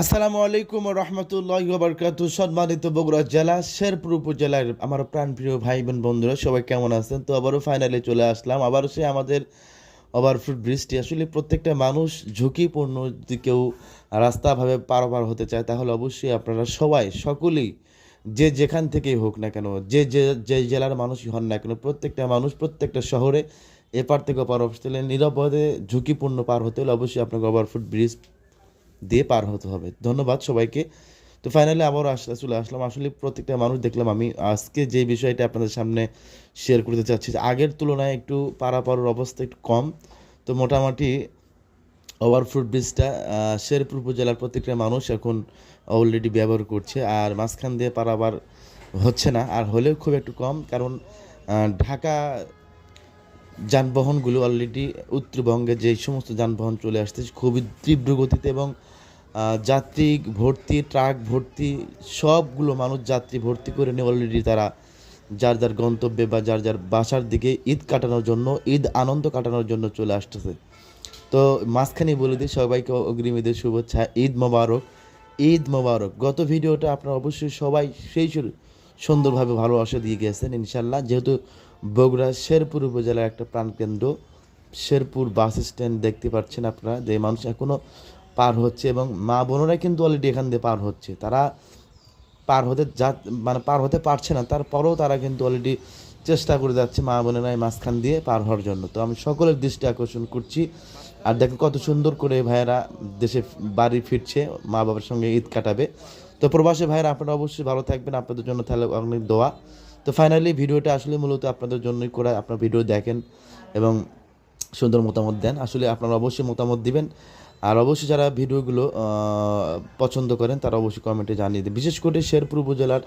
আসসালামু আলাইকুম রহমতুল্লাহ বরকাত সম্মানিত বগুড়া জেলা, শেরপুর উপজেলার আমার প্রাণপ্রিয় ভাই বোন বন্ধুরা, সবাই কেমন আছেন? তো আবারও ফাইনালে চলে আসলাম। আবারও সে আমাদের ওভারফুট ব্রিজটি আসলে প্রত্যেকটা মানুষ ঝুঁকিপূর্ণ যদি কেউ রাস্তাভাবে পারাপার হতে চায়, তাহলে অবশ্যই আপনারা সবাই, সকলেই, যে যেখান থেকেই হোক না কেন, যে যে যে জেলার মানুষই হন না কেন, প্রত্যেকটা মানুষ প্রত্যেকটা শহরে এপার থেকে ওপার অবস্থা নিরাপদে ঝুঁকিপূর্ণ পার হতে হলে অবশ্যই আপনাকে ওভারফুট ব্রিজ দিয়ে পার হতে হবে। ধন্যবাদ সবাইকে। তো ফাইনালি আবার আসলে চলে আসলাম। আসলে প্রত্যেকটা মানুষ দেখলাম আমি আজকে যে বিষয়টা আপনাদের সামনে শেয়ার করতে চাচ্ছি আগের তুলনায় একটু পারাপারের অবস্থা একটু কম। তো মোটামুটি ওভারফুট ব্রিজটা শেরপুর উপজেলার প্রত্যেকটা মানুষ এখন অলরেডি ব্যবহার করছে। আর মাঝখান দিয়ে পারাবার হচ্ছে না। আর হলেও খুব একটু কম। কারণ ঢাকা যানবাহনগুলো অলরেডি উত্তরবঙ্গে যে সমস্ত যানবাহন চলে আসছে, খুবই তীব্র গতিতে এবং যাত্রী ভর্তি, ট্রাক ভর্তি, সবগুলো মানুষ যাত্রী ভর্তি করে নিয়ে অলরেডি তারা যার যার গন্তব্যে বা যার যার বাসার দিকে ঈদ কাটানোর জন্য, ঈদ আনন্দ কাটানোর জন্য চলে আসতেছে। তো মাঝখানে বলে দিই, সবাইকে অগ্রিম ঈদের শুভেচ্ছা, ঈদ মোবারক ঈদ মোবারক। গত ভিডিওটা আপনারা অবশ্যই সবাই সেই সুন্দরভাবে ভালোবাসা দিয়ে গেছেন ইনশাল্লাহ যেহেতু বগুড়া শেরপুর উপজেলার একটা প্রাণকেন্দ্র। শেরপুর বাস স্ট্যান্ড দেখতে পাচ্ছেন আপনারা যে মানুষ এখনও পার হচ্ছে এবং মা বোনেরা কিন্তু অলরেডি এখান দিয়ে পার হচ্ছে। তারা পার হতে যা মানে পার হতে পারছে না, তারপরেও তারা কিন্তু অলরেডি চেষ্টা করে যাচ্ছে মা বোনেরা এই মাঝখান দিয়ে পার হওয়ার জন্য। তো আমি সকলের দৃষ্টি আকর্ষণ করছি। আর দেখেন কত সুন্দর করে ভাইয়েরা দেশে বাড়ি ফিরছে মা বাবার সঙ্গে ঈদ কাটাবে। তো প্রবাসী ভাইয়েরা আপনারা অবশ্যই ভালো থাকবেন। আপনাদের জন্য তাহলে অনেক দোয়া। তো ফাইনালি ভিডিওটা আসলে মূলত আপনাদের জন্যই করে, আপনার ভিডিও দেখেন এবং সুন্দর মতামত দেন। আসলে আপনারা অবশ্যই মতামত দিবেন আর অবশ্যই যারা ভিডিওগুলো পছন্দ করেন তারা অবশ্যই কমেন্টে জানিয়ে দেন বিশেষ করে শেরপুর উপজেলার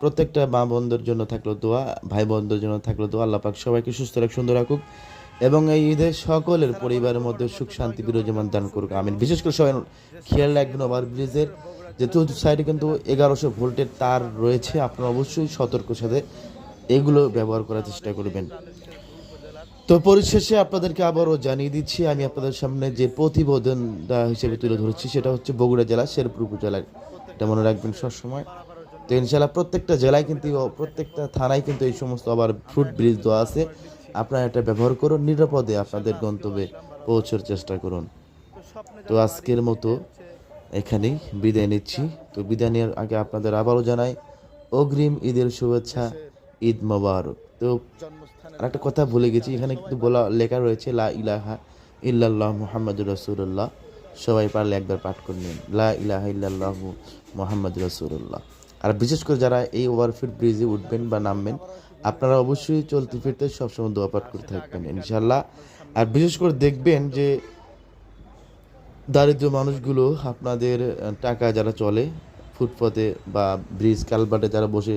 প্রত্যেকটা মা বোনদের জন্য থাকল দোয়া, ভাই বোনদের জন্য থাকল দোয়া। আল্লাহ পাক সবাইকে সুস্থ রাখ সুন্দর রাখুক এবং এই ঈদে সকলের পরিবারের মধ্যে সুখ শান্তি বিরাজমান দান করুক, আমিন। বিশেষ করে সবাই খেয়াল রাখবেন ওভার ব্রিজের চতুর্থ সাইডে কিন্তু এগারোশো ভোল্টের তার রয়েছে, আপনারা অবশ্যই সতর্ক সাথে এগুলো ব্যবহার করার চেষ্টা করবেন। তো পরিশেষে আপনাদেরকে আবারও জানিয়ে দিচ্ছি, আমি আপনাদের সামনে যে প্রতিবেদনটা হিসেবে তুলে ধরেছি, সেটা হচ্ছে বগুড়া জেলা শেরপুর উপজেলার এটা মনে রাখবেন সবসময়। তো ইনশাল্লাহ প্রত্যেকটা জেলায় কিন্তু, প্রত্যেকটা থানায় কিন্তু এই সমস্ত আবার ফ্রুট ব্রিজ দেওয়া আছে। আপনারা এটা ব্যবহার করুন, নিরাপদে আপনাদের গন্তব্যে পৌঁছার চেষ্টা করুন। তো আজকের মতো এখানেই বিদায় নিচ্ছি। তো বিদায় নেওয়ার আগে আপনাদের আবারও জানাই, অগ্রিম ঈদের শুভেচ্ছা, ঈদ মোবারক। তো আর একটা কথা ভুলে গেছি, এখানে কিন্তু বলা, লেখা রয়েছে, লা ইলাহা ইল্লাল্লাহ মুহাম্মাদুর রাসূলুল্লাহ। সবাই পারলে একবার পাঠ করে নিন, লা ইলাহা ইল্লাল্লাহ মুহাম্মাদুর রাসূলুল্লাহ। আর বিশেষ করে যারা এই ওভারফিট ব্রিজে উঠবেন বা নামবেন, আপনারা অবশ্যই চলতে ফিরতে সবসময় দোয়া পাঠ করতে থাকবেন ইনশাল্লাহ আর বিশেষ করে দেখবেন যে দারিদ্র মানুষগুলো আপনাদের টাকা যারা চলে ফুটপথে বা ব্রিজ কালবাটে যারা বসে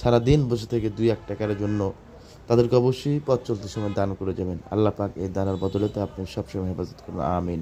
সারা দিন বসে থেকে দুই এক টাকার জন্য তাদেরকে অবশ্যই পথ চলতে সময় দান করে যাবেন। আল্লাহ পাক এই দানের বদলেতে আপনি সবসময় হেফাজত করুন। আমিন।